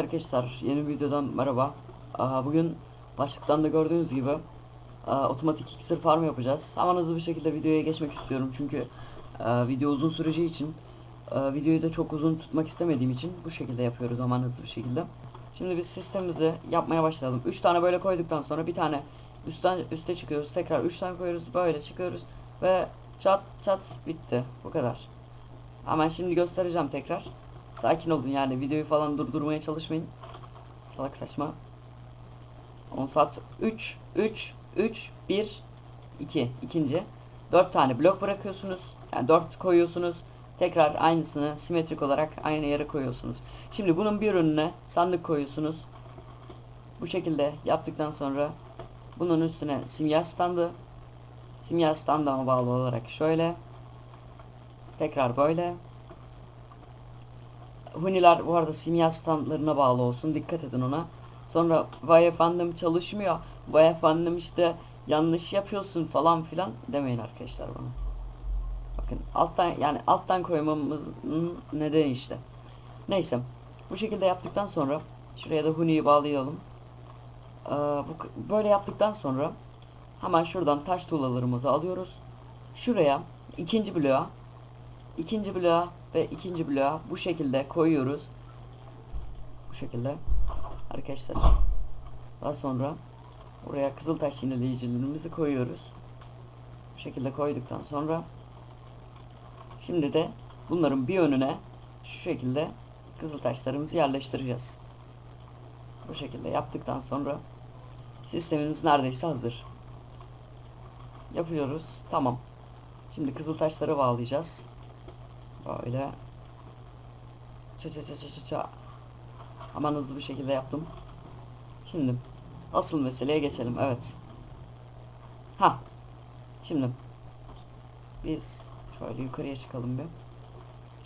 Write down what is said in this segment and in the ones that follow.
Arkadaşlar yeni videodan merhaba. Bugün başlıktan da gördüğünüz gibi otomatik iksir farm yapacağız. Hemen hızlı bir şekilde videoya geçmek istiyorum çünkü video uzun süreceği için videoyu da çok uzun tutmak istemediğim için bu şekilde yapıyoruz hemen hızlı bir şekilde. Şimdi biz sistemimizi yapmaya başlayalım. 3 tane böyle koyduktan sonra bir tane üstten üste çıkıyoruz. Tekrar 3 tane koyuyoruz. Böyle çıkıyoruz ve çat çat bitti. Bu kadar. Hemen şimdi göstereceğim tekrar. Sakin olun yani videoyu falan durdurmaya çalışmayın. Salak saçma. 10 saat 3 3 3 1 2 ikinci 4 tane blok bırakıyorsunuz. Yani 4 koyuyorsunuz. Tekrar aynısını simetrik olarak aynı yere koyuyorsunuz. Şimdi bunun bir önüne sandık koyuyorsunuz. Bu şekilde yaptıktan sonra bunun üstüne simya standı simya standına bağlı olarak şöyle tekrar böyle Huniler bu arada simya standlarına bağlı olsun. Dikkat edin ona. Sonra vay efendim çalışmıyor. Vay efendim işte yanlış yapıyorsun falan filan demeyin arkadaşlar bana. Bakın alttan yani alttan koymamızın nedeni işte. Neyse. Bu şekilde yaptıktan sonra şuraya da huniyi bağlayalım. Ee, bu, böyle yaptıktan sonra hemen şuradan taş tuğlalarımızı alıyoruz. Şuraya ikinci bloğa ikinci bloğa ve ikinci bloğa bu şekilde koyuyoruz. Bu şekilde arkadaşlar. Daha sonra buraya kızıltaş yineleyicilerimizi koyuyoruz. Bu şekilde koyduktan sonra şimdi de bunların bir önüne şu şekilde kızıltaşlarımızı yerleştireceğiz. Bu şekilde yaptıktan sonra sistemimiz neredeyse hazır. Yapıyoruz. Tamam. Şimdi kızıltaşları bağlayacağız. Böyle. Ça ça ça ça ça. Hemen hızlı bir şekilde yaptım. Şimdi asıl meseleye geçelim. Evet. Ha. Şimdi biz şöyle yukarıya çıkalım bir.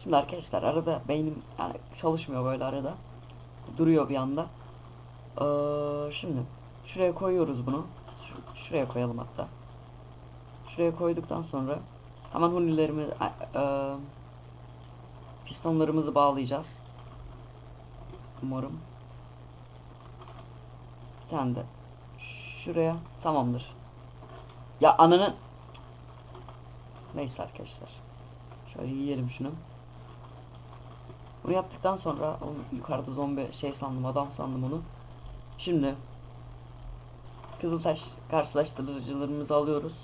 Şimdi arkadaşlar arada beynim yani çalışmıyor böyle arada. Duruyor bir anda. Ee, şimdi şuraya koyuyoruz bunu. Şu- şuraya koyalım hatta. Şuraya koyduktan sonra hemen hunilerimi e, pistonlarımızı bağlayacağız. Umarım. Bir de şuraya tamamdır. Ya ananı Neyse arkadaşlar. Şöyle yiyelim şunu. Bunu yaptıktan sonra oğlum yukarıda zombi şey sandım adam sandım onu. Şimdi Kızıltaş karşılaştırıcılarımızı alıyoruz.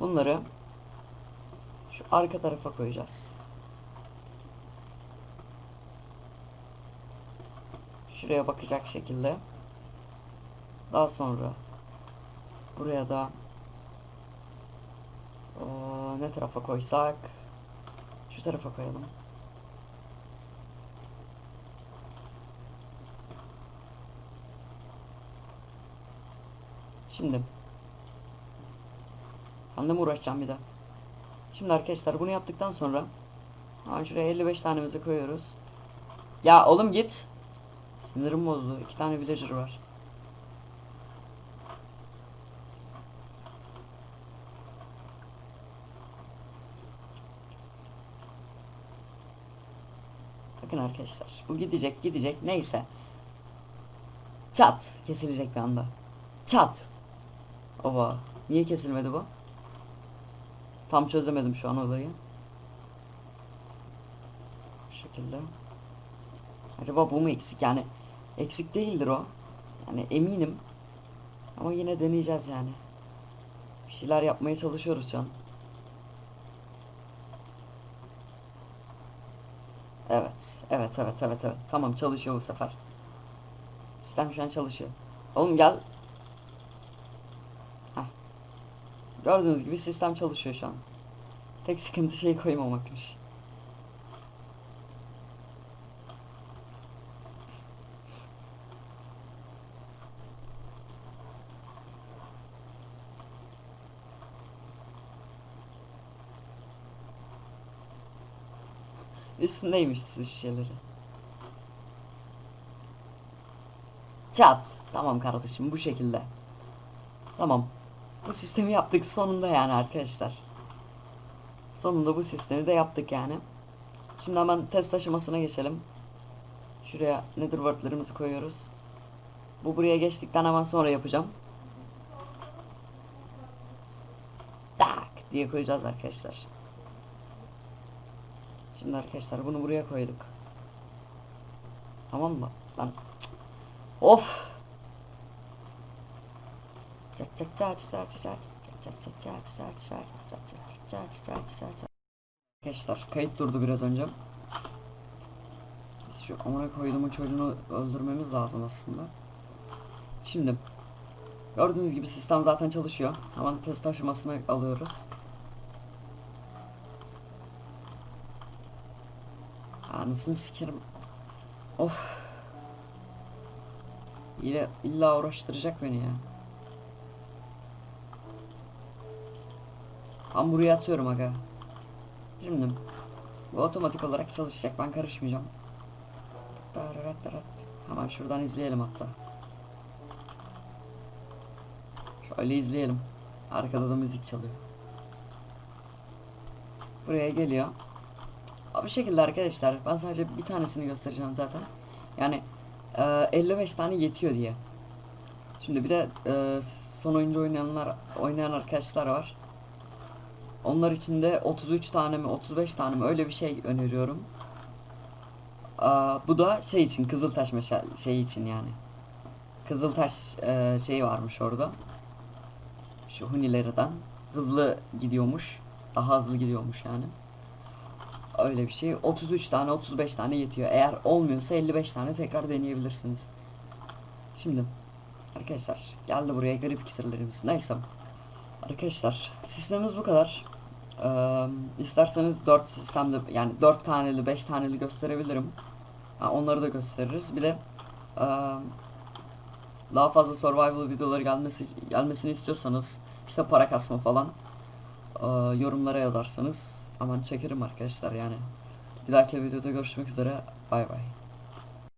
Bunları şu arka tarafa koyacağız. Şuraya bakacak şekilde. Daha sonra buraya da eee, ne tarafa koysak şu tarafa koyalım. Şimdi de mi uğraşacağım bir de? Şimdi arkadaşlar bunu yaptıktan sonra Hemen şuraya 55 tanemizi koyuyoruz. Ya oğlum git. Sinirim bozdu. İki tane villager var. Bakın arkadaşlar. Bu gidecek gidecek. Neyse. Çat. Kesilecek bir anda. Çat. Ova. Niye kesilmedi bu? Tam çözemedim şu an olayı. Bu şekilde. Acaba bu mu eksik? Yani eksik değildir o. Yani eminim. Ama yine deneyeceğiz yani. Bir şeyler yapmaya çalışıyoruz şu an. Evet. Evet evet evet evet. Tamam çalışıyor bu sefer. Sistem şu an çalışıyor. Oğlum gel. Heh. Gördüğünüz gibi sistem çalışıyor şu an. Tek sıkıntı şey koymamakmış. Üstündeymiş su şişeleri. Çat. Tamam kardeşim bu şekilde. Tamam. Bu sistemi yaptık sonunda yani arkadaşlar. Sonunda bu sistemi de yaptık yani. Şimdi hemen test aşamasına geçelim. Şuraya nether koyuyoruz. Bu buraya geçtikten hemen sonra yapacağım. Tak diye koyacağız arkadaşlar. Şimdi arkadaşlar bunu buraya koyduk. Tamam mı? Lan. Of. Arkadaşlar kayıt durdu biraz önce. Şu amına koyduğumun çocuğunu öldürmemiz lazım aslında. Şimdi gördüğünüz gibi sistem zaten çalışıyor. Hemen test aşamasına alıyoruz. Anasını sikerim. Of. Yine illa uğraştıracak beni ya. Ben buraya atıyorum aga. Şimdi bu otomatik olarak çalışacak ben karışmayacağım. Hemen şuradan izleyelim hatta. Şöyle izleyelim. Arkada da müzik çalıyor. Buraya geliyor. Bu şekilde arkadaşlar ben sadece bir tanesini göstereceğim zaten. Yani e, 55 tane yetiyor diye. Şimdi bir de e, son oyuncu oynayanlar oynayan arkadaşlar var. Onlar için de 33 tane mi 35 tane mi öyle bir şey öneriyorum. Aa, bu da şey için Kızıltaş şey için yani. Kızıltaş e, şey varmış orada. Şu hunilerden hızlı gidiyormuş. Daha hızlı gidiyormuş yani. Öyle bir şey. 33 tane 35 tane yetiyor. Eğer olmuyorsa 55 tane tekrar deneyebilirsiniz. Şimdi arkadaşlar geldi buraya garip kisirlerimiz. Neyse. Arkadaşlar sistemimiz bu kadar. Ee, isterseniz 4 sistemli yani 4 taneli 5 taneli gösterebilirim. Ha, onları da gösteririz. Bir de ee, daha fazla survival videoları gelmesi gelmesini istiyorsanız işte para kasma falan ee, yorumlara yazarsanız aman çekerim arkadaşlar yani. Bir dahaki videoda görüşmek üzere. Bay bay.